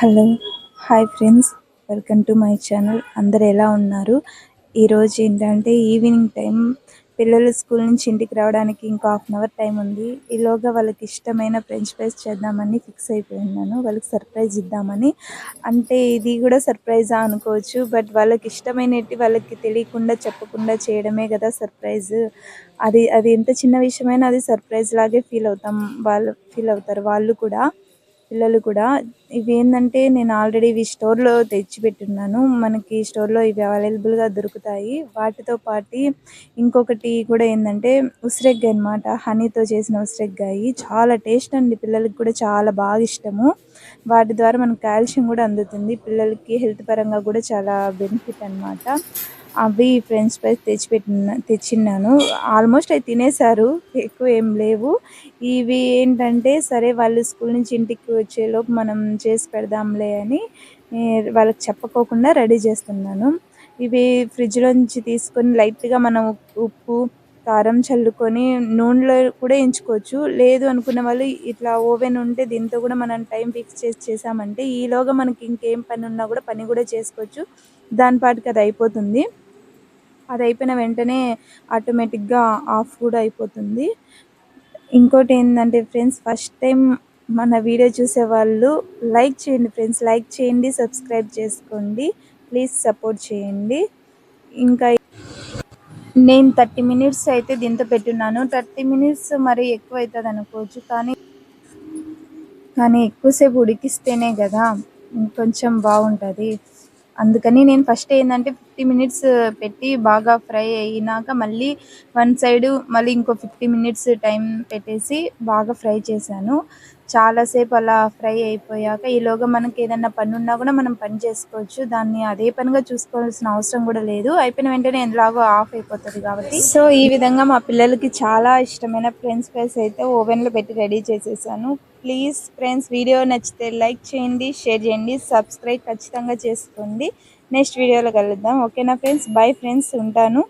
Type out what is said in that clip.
Hello hi friends. Welcome to my channel. అందరు ఎలా ఉన్నారు? ఈరోజు ఏంటంటే ఈవినింగ్ టైం. పిల్లలు స్కూల్ నుంచి ఇంటికి రావడానికి ఇంకా హాఫ్ అన్ అవర్ టైం ఉంది. ఈలోగా వాళ్ళకి ఇష్టమైన ఫ్రెంచ్ ఫ్రైస్ చేద్దామని ఫిక్స్ అయిపోయినాను. వాళ్ళకి సర్ప్రైజ్ ఇద్దామని. అంటే ఇది కూడా సర్ప్రైజా అనుకోవచ్చు. బట్ వాళ్ళకి ఇష్టమైనవి వాళ్ళకి తెలియకుండా చెప్పకుండా చేయడమే కదా సర్ప్రైజ్. అది అది ఎంత చిన్న విషయమైనా అది సర్ప్రైజ్ లాగే ఫీల్ అవుతాం. వాళ్ళు ఫీల్ అవుతారు వాళ్ళు కూడా. పిల్లలు కూడా. ఇవి ఏంటంటే నేను ఆల్రెడీ ఇవి స్టోర్లో తెచ్చిపెట్టున్నాను. మనకి స్టోర్లో ఇవి అవైలబుల్గా దొరుకుతాయి. వాటితో పాటు ఇంకొకటి కూడా ఏంటంటే ఉసిరికాయ అనమాట హనీతో చేసిన ఉసిరెగ్గాయి చాలా టేస్ట్ అండి. పిల్లలకి కూడా చాలా బాగా ఇష్టము. వాటి ద్వారా మనకు కాల్షియం కూడా అందుతుంది. పిల్లలకి హెల్త్ పరంగా కూడా చాలా బెనిఫిట్ అనమాట అవి ఫ్రెంచ్ ఫ్రైస్ తెచ్చిపెట్టిన తెచ్చిన్నాను. ఆల్మోస్ట్ అవి తినేశారు. ఎక్కువ ఏం లేవు. ఇవి ఏంటంటే సరే వాళ్ళు స్కూల్ నుంచి ఇంటికి వచ్చేలోపు మనం చేసి పెడదాంలే అని వాళ్ళకి చెప్పకోకుండా రెడీ చేస్తున్నాను. ఇవి ఫ్రిడ్జ్లో నుంచి తీసుకొని లైట్గా మనం ఉప్పు కారం చల్లుకొని నూనెలో కూడా ఎంచుకోవచ్చు. లేదు అనుకున్న వాళ్ళు ఇట్లా ఓవెన్ ఉంటే దీంతో కూడా మనం టైం ఫిక్స్ చేసి చేసామంటే ఈలోగా మనకి ఇంకేం పని ఉన్నా కూడా పని కూడా చేసుకోవచ్చు. దాని పాటికి అది అయిపోతుంది. అది అయిపోయిన వెంటనే ఆటోమేటిక్గా ఆఫ్ కూడా అయిపోతుంది. ఇంకోటి ఏంటంటే ఫ్రెండ్స్ ఫస్ట్ టైం మన వీడియో చూసే వాళ్ళు లైక్ చేయండి ఫ్రెండ్స్ లైక్ చేయండి సబ్స్క్రైబ్ చేసుకోండి ప్లీజ్ సపోర్ట్ చేయండి. ఇంకా నేను థర్టీ మినిట్స్ అయితే దీంతో పెట్టున్నాను. థర్టీ మినిట్స్ మరి ఎక్కువ అవుతుంది అనుకోవచ్చు కానీ కానీ ఎక్కువసేపు ఉడికిస్తేనే కదా కొంచెం బాగుంటుంది. అందుకని నేను ఫస్ట్ ఏంటంటే ఫిఫ్టీ మినిట్స్ పెట్టి బాగా ఫ్రై అయినాక మళ్ళీ వన్ సైడ్ మళ్ళీ ఇంకో ఫిఫ్టీ మినిట్స్ టైం పెట్టేసి బాగా ఫ్రై చేశాను. చాలాసేపు అలా ఫ్రై అయిపోయాక ఈలోగా మనకి ఏదైనా పని ఉన్నా కూడా మనం పని చేసుకోవచ్చు. దాన్ని అదే పనిగా చూసుకోవాల్సిన అవసరం కూడా లేదు. అయిపోయిన వెంటనే ఎలాగో ఆఫ్ అయిపోతుంది కాబట్టి. సో ఈ విధంగా మా పిల్లలకి చాలా ఇష్టమైన ఫ్రెంచ్ ఫ్రైస్ అయితే ఓవెన్లో పెట్టి రెడీ చేసేసాను. ప్లీజ్ ఫ్రెండ్స్ వీడియో నచ్చితే లైక్ చేయండి షేర్ చేయండి సబ్స్క్రైబ్ ఖచ్చితంగా చేసుకోండి. నెక్స్ట్ వీడియోలో కలుద్దాం. ఓకేనా ఫ్రెండ్స్ బై ఫ్రెండ్స్ ఉంటాను.